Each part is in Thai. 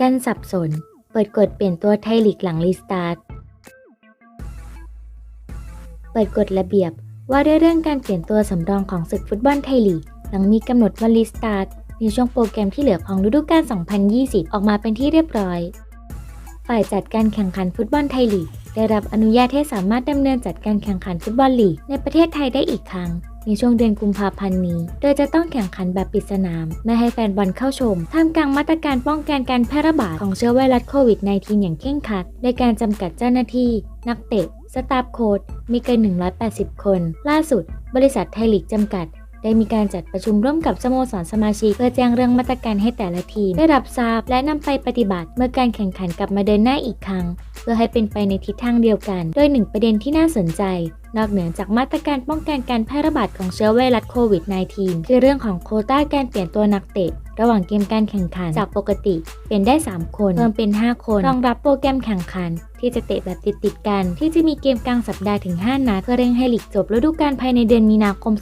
กันสับสน เปิดกฎเปลี่ยนตัวไทยลีกหลังรีสตาร์ท เปิดกฎระเบียบว่าด้วยเรื่องการเปลี่ยนตัวสำรองของศึกฟุตบอลไทยลีก หลังมีกำหนดวันรีสตาร์ทในช่วงโปรแกรมที่เหลือของฤดูกาล 2020 ออกมาเป็นที่เรียบร้อย ฝ่ายจัดการแข่งขันฟุตบอลไทยลีก ได้รับอนุญาตให้สามารถดำเนินจัดการแข่งขันฟุตบอลลีกในประเทศไทยได้อีกครั้ง ในช่วงเดือนกุมภาพันธ์นี้ โดยจะต้องแข่งขันแบบปิดสนาม ไม่ให้แฟนบอลเข้าชม ท่ามกลางมาตรการป้องกันการแพร่ระบาดของเชื้อไวรัสโควิด -19 อย่างเคร่งครัดโดยการจำกัดเจ้าหน้าที่ นักเตะ สตาฟโค้ดมีเกิน 180 คน ล่าสุด บริษัทไทยลีกจำกัด ได้มีการจัดประชุมร่วมกับสโมสรสมาชิก เพื่อแจ้งเรื่องมาตรการให้แต่ละทีม ได้รับทราบและนำไปปฏิบัติ เมื่อการแข่งขันกลับมาเดินหน้าอีกครั้ง เพื่อให้เป็นไปในทิศทางเดียวกัน โดยหนึ่งประเด็นที่น่าสนใจ นอกเหนือจากมาตรการป้องกันการแพร่ระบาดของเชื้อไวรัสโควิด -19 คือเรื่องของโควต้าการเปลี่ยนตัวนักเตะ ระหว่างเกมการแข่งขันจากปกติ เป็นได้ 3 คนเพิ่มเป็น 5 คนรองรับโปรแกรมแข่งขัน ที่จะเตะแบบติดๆกัน ที่จะมีเกมกลางสัปดาห์ถึง 5 นัดเพื่อเร่งให้ลีกจบฤดูกาลภายในเดือนมีนาคม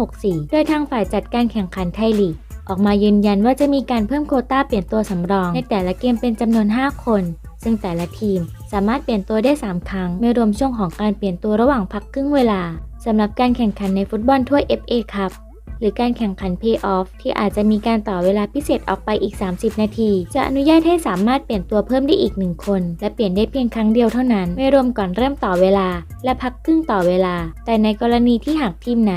2564 โดยทางฝ่ายจัดการแข่งขันไทยลีกออกมายืนยันว่าจะมีการเพิ่มโควต้าเปลี่ยนตัวสำรอง ในแต่ละเกมเป็นจำนวน 5 คน ซึ่งแต่ละทีมสามารถเปลี่ยนตัวได้ 3 ครั้ง ไม่รวมช่วงของการเปลี่ยนตัวระหว่างพักครึ่งเวลาสำหรับการแข่งขันในฟุตบอลถ้วย FA ครับ หรือการแข่งขัน Play-off ที่อาจจะมีการต่อเวลาพิเศษออกไปอีก 30 นาที จะอนุญาตให้สามารถเปลี่ยนตัวเพิ่มได้อีก 1 คน และเปลี่ยนได้เพียงครั้งเดียวเท่านั้น ไม่รวมก่อนเริ่มต่อเวลา และพักครึ่งต่อเวลา แต่ในกรณีที่หากทีมไหน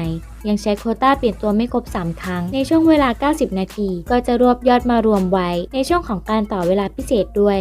ยังใช้โคต้าเปลี่ยนตัวไม่ครบ 3 ครั้ง ในช่วงเวลา 90 นาที ก็จะรวบยอดมารวมไว้ในช่วงของการต่อเวลาพิเศษด้วย